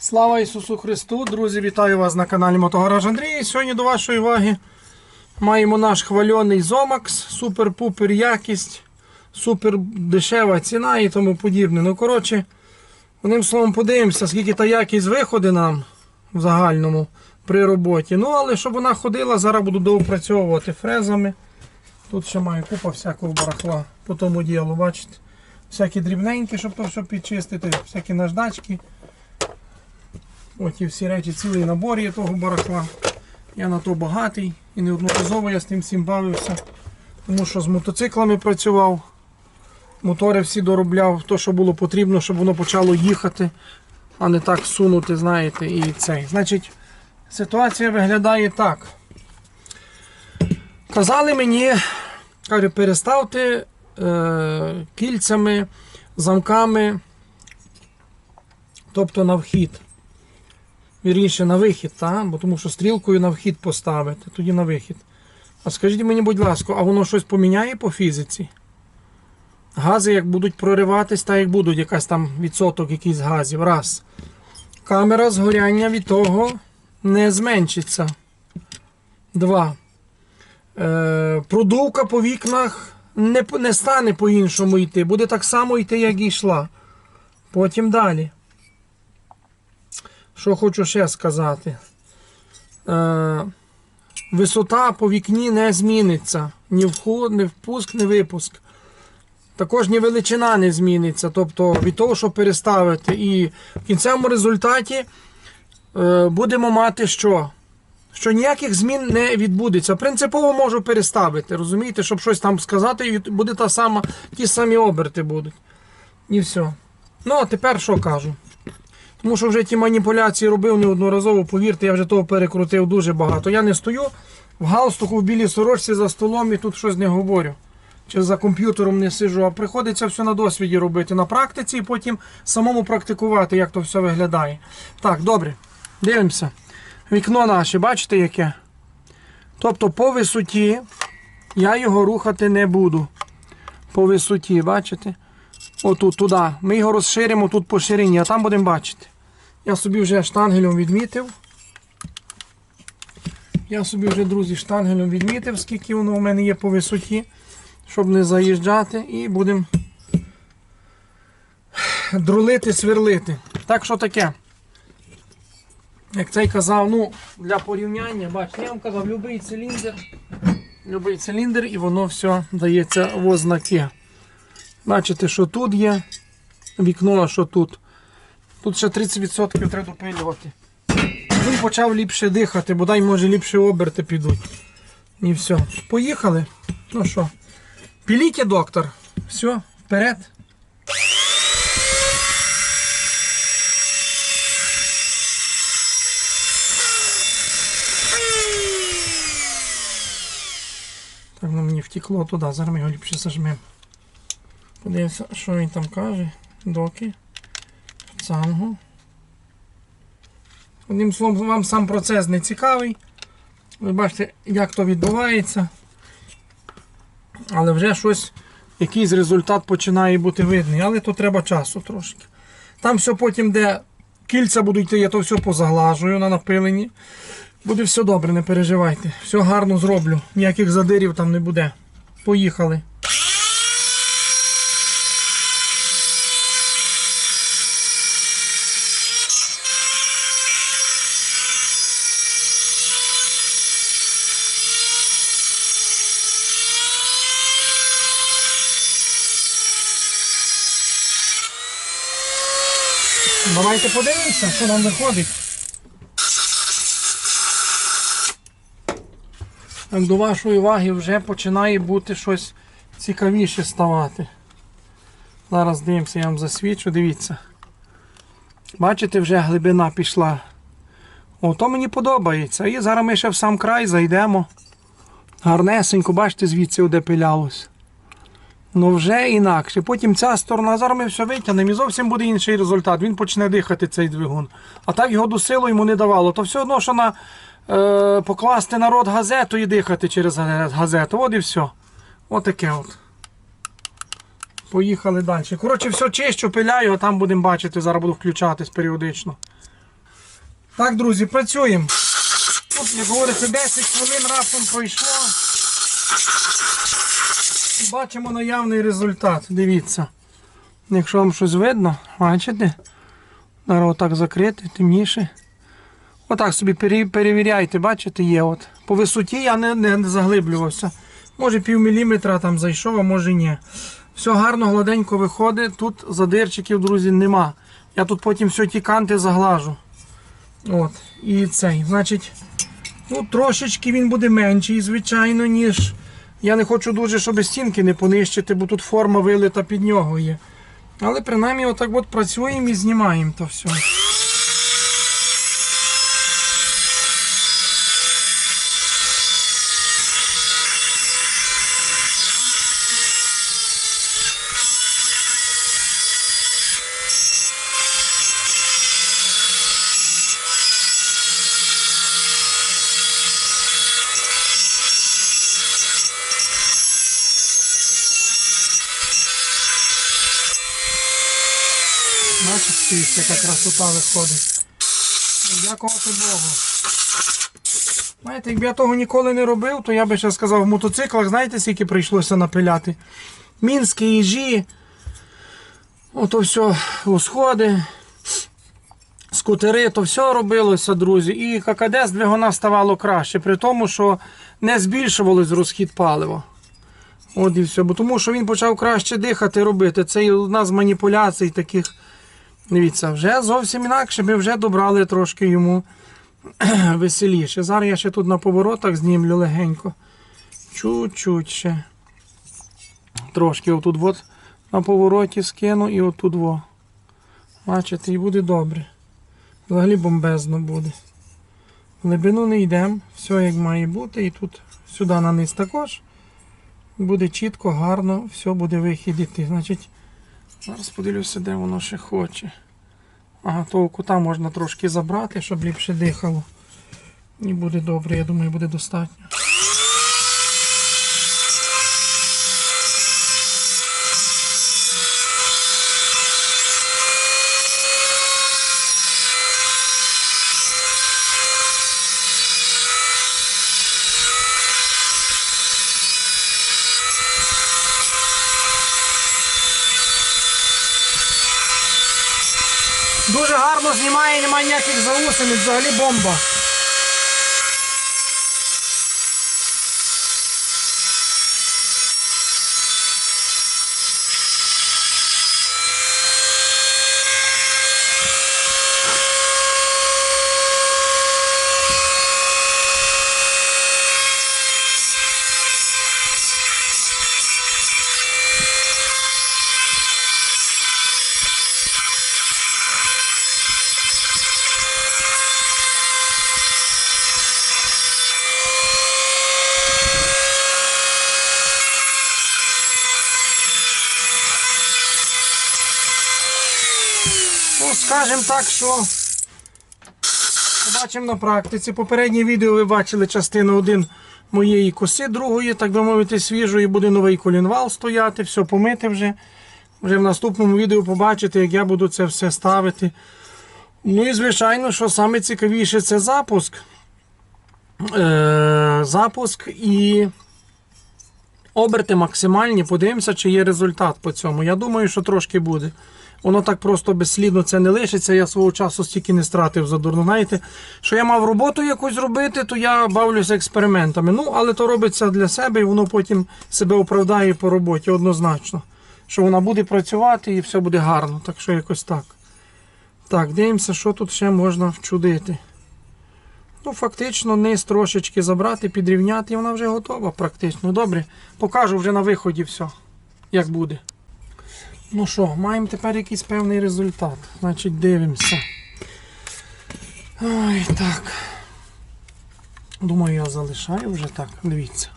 Слава Ісусу Христу! Друзі, вітаю вас на каналі Мотогараж Андрій. Сьогодні до вашої уваги маємо наш хвальоний Зомакс, супер-пупер якість, супер дешева ціна і тому подібне. Ну, коротше, одним словом, подивимося, скільки та якість виходить нам в загальному при роботі. Ну, але щоб вона ходила, зараз буду доопрацьовувати фрезами. Тут ще маю купа всякого барахла по тому ділу, бачите? Всякі дрібненькі, щоб то все підчистити, всякі наждачки. От і всі речі, цілий набор є того барахла. Я на то багатий і неодноразово я з тим всім бавився. Тому що з мотоциклами працював, мотори всі доробляв, то, що було потрібно, щоб воно почало їхати, а не так сунути, знаєте, і цей. Значить, ситуація виглядає так. Казали мені, каже, переставте е, кільцями, замками, тобто на вхід. Вірніше на вихід, та? бо тому що стрілкою на вхід поставити, тоді на вихід. А скажіть мені, будь ласка, а воно щось поміняє по фізиці? Гази як будуть прориватись, так як будуть якась там відсоток якийсь газів. Раз. Камера згоряння від того не зменшиться. Два. Е, продувка по вікнах не, не стане по-іншому йти. Буде так само йти, як і йшла. Потім далі. Що хочу ще сказати. Е, висота по вікні не зміниться. Ні вход, ні впуск, ні випуск. Також ні величина не зміниться. Тобто від того, що переставити. І в кінцевому результаті е, будемо мати що? Що ніяких змін не відбудеться. Принципово можу переставити. Розумієте, щоб щось там сказати, і буде та сама, ті самі оберти будуть. І все. Ну, а тепер що кажу? Тому що вже ті маніпуляції робив неодноразово, повірте, я вже того перекрутив дуже багато. Я не стою в галстуку в білій сорочці за столом і тут щось не говорю. Чи за комп'ютером не сижу, а приходиться все на досвіді робити на практиці і потім самому практикувати, як то все виглядає. Так, добре, дивимося. Вікно наше, бачите яке? Тобто по висоті я його рухати не буду. По висоті, бачите? Отут, туди. Ми його розширимо тут по ширині, а там будемо бачити. Я собі вже штангелем відмітив. Я собі вже, друзі, штангелем відмітив, скільки воно у мене є по висоті, щоб не заїжджати. І будемо друлити, сверлити. Так що таке? Як цей казав, ну, для порівняння, бачите, я вам казав, будь-який циліндр, будь-який циліндр і воно все дається в ознаки. Бачите, що тут є вікно, а що тут. Тут ще 30% треба допилювати. Він почав ліпше дихати, бодай може ліпше оберти підуть. І все. Поїхали. Ну що, піліте, доктор. Все, вперед. Так, ну мені втекло туди, зараз ми його ліпше зажмемо. Подивимося, що він там каже. Доки. Цангу. Одним словом, вам сам процес не цікавий. Ви бачите, як то відбувається. Але вже щось, якийсь результат починає бути видний. Але то треба часу трошки. Там все потім, де кільця будуть йти, я то все позаглажую на напиленні. Буде все добре, не переживайте. Все гарно зроблю. Ніяких задирів там не буде. Поїхали. Давайте подивимося, що нам виходить. Так, до вашої уваги вже починає бути щось цікавіше ставати. Зараз дивимося, я вам засвічу, дивіться. Бачите, вже глибина пішла. О, то мені подобається. І зараз ми ще в сам край зайдемо. Гарнесенько, бачите, звідси де пилялось. Ну вже інакше. Потім ця сторона, зараз ми все витягнемо і зовсім буде інший результат. Він почне дихати цей двигун. А так його до силу йому не давало. То все одно, що на, е, покласти на рот газету і дихати через газету. От і все. Отаке от. Поїхали далі. Коротше, все чищу, пиляю, а там будемо бачити, зараз буду включатись періодично. Так, друзі, працюємо. Тут, як говориться, 10 хвилин раптом пройшло. Бачимо наявний результат. Дивіться. Якщо вам щось видно, бачите? Зараз отак закрити, темніше. Отак собі перевіряйте, бачите, є. от. По висоті я не, не заглиблювався. Може пів міліметра там зайшов, а може ні. Все гарно, гладенько виходить. Тут задирчиків, друзі, нема. Я тут потім все ті канти заглажу. От. І цей. Значить, ну, трошечки він буде менший, звичайно, ніж. Я не хочу дуже, щоб стінки не понищити, бо тут форма вилита під нього є. Але принаймні отак от працюємо і знімаємо то все. Дивіться, яка красота виходить. Дякувати Богу. Знаєте, якби я того ніколи не робив, то я би ще сказав, в мотоциклах, знаєте, скільки прийшлося напиляти? Мінські, їжі, ото все, усходи, скутери, то все робилося, друзі. І ККД з двигуна ставало краще, при тому, що не збільшувалось розхід палива. От і все. Бо тому що він почав краще дихати робити. Це одна з маніпуляцій таких. Дивіться, вже зовсім інакше, ми вже добрали трошки йому веселіше. Зараз я ще тут на поворотах знімлю легенько. Чуть-чуть ще. Трошки отут от на повороті скину і отут во. Бачите, і буде добре. Взагалі бомбезно буде. В глибину не йдемо, все як має бути. І тут сюди на низ також. Буде чітко, гарно, все буде вихід. Значить, Зараз подивлюся, де воно ще хоче. Ага, того кута можна трошки забрати, щоб ліпше дихало. І буде добре, я думаю, буде достатньо. Дуже гарно знімає, немає ніяких заусениць, взагалі бомба. Скажімо так, що побачимо на практиці. Попереднє відео ви бачили частину 1 моєї коси, другої, так би мовити, свіжої, буде новий колінвал стояти, все помити вже. Вже в наступному відео побачите, як я буду це все ставити. Ну і звичайно, що саме цікавіше це запуск. Е, запуск і оберти максимальні. Подивимося, чи є результат по цьому. Я думаю, що трошки буде. Воно так просто безслідно це не лишиться. Я свого часу стільки не стратив задурно. Знаєте, що я мав роботу якусь робити, то я бавлюся експериментами. Ну, але то робиться для себе і воно потім себе оправдає по роботі однозначно. Що вона буде працювати і все буде гарно. Так що якось так. Так, дивимося, що тут ще можна вчудити. Ну, фактично, низ трошечки забрати, підрівняти, і вона вже готова практично. Добре, покажу вже на виході все, як буде. Ну що, маємо тепер якийсь певний результат. Значить, дивимося. Ой, так. Думаю, я залишаю вже так. Дивіться.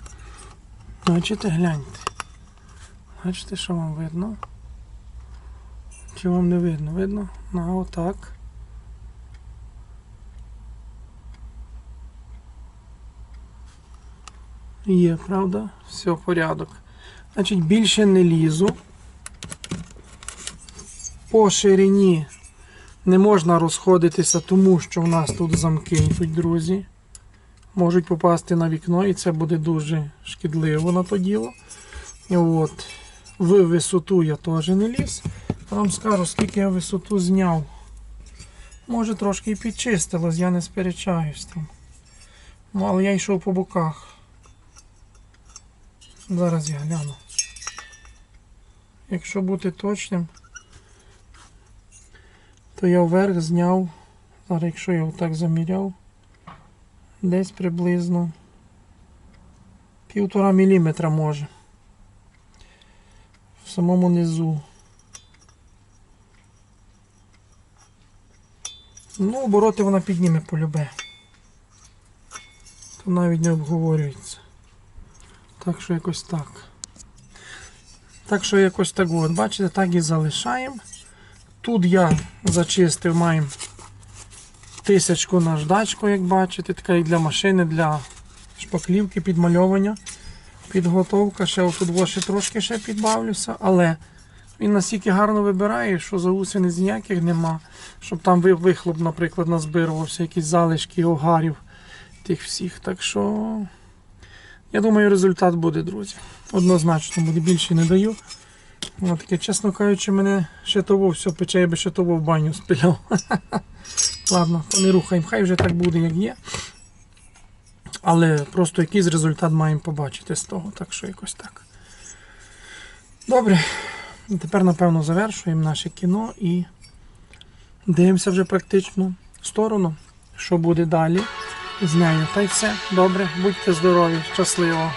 Бачите, гляньте. Бачите, що вам видно? Чи вам не видно? Видно? На, отак. Є, правда? Все, порядок. Значить, більше не лізу. По ширині Не можна розходитися, тому що в нас тут замки йдуть, друзі. Можуть попасти на вікно, і це буде дуже шкідливо на то діло. От. В висоту я теж не ліз. Вам скажу, скільки я висоту зняв. Може трошки і підчистилось, я не сперечаюсь там. Ну, але я йшов по боках. Зараз я гляну. Якщо бути точним, то я вверх зняв. Зараз, якщо я отак заміряв, десь приблизно півтора міліметра може. В самому низу. Ну, обороти вона підніме полюбе. То навіть не обговорюється. Так що якось так. Так що якось так от. Бачите, так і залишаємо. Тут я зачистив, маємо тисячку наждачку, як бачите, така і для машини, для шпаклівки, підмальовування. Підготовка, ще тут ще трошки ще підбавлюся, але він настільки гарно вибирає, що заусениць ніяких нема. Щоб там вихлоп, наприклад, назбирувався, якісь залишки огарів тих всіх. Так що я думаю, результат буде, друзі. Однозначно буде більше не даю. От таке, чесно кажучи, мене ще того все пече, я би ще того в баню спиляв. Ладно, не рухаємо, хай вже так буде, як є. Але просто якийсь результат маємо побачити з того, так що якось так. Добре. Тепер, напевно, завершуємо наше кіно і дивимося вже практично в сторону, що буде далі з нею. Та й все. Добре, будьте здорові, щасливо.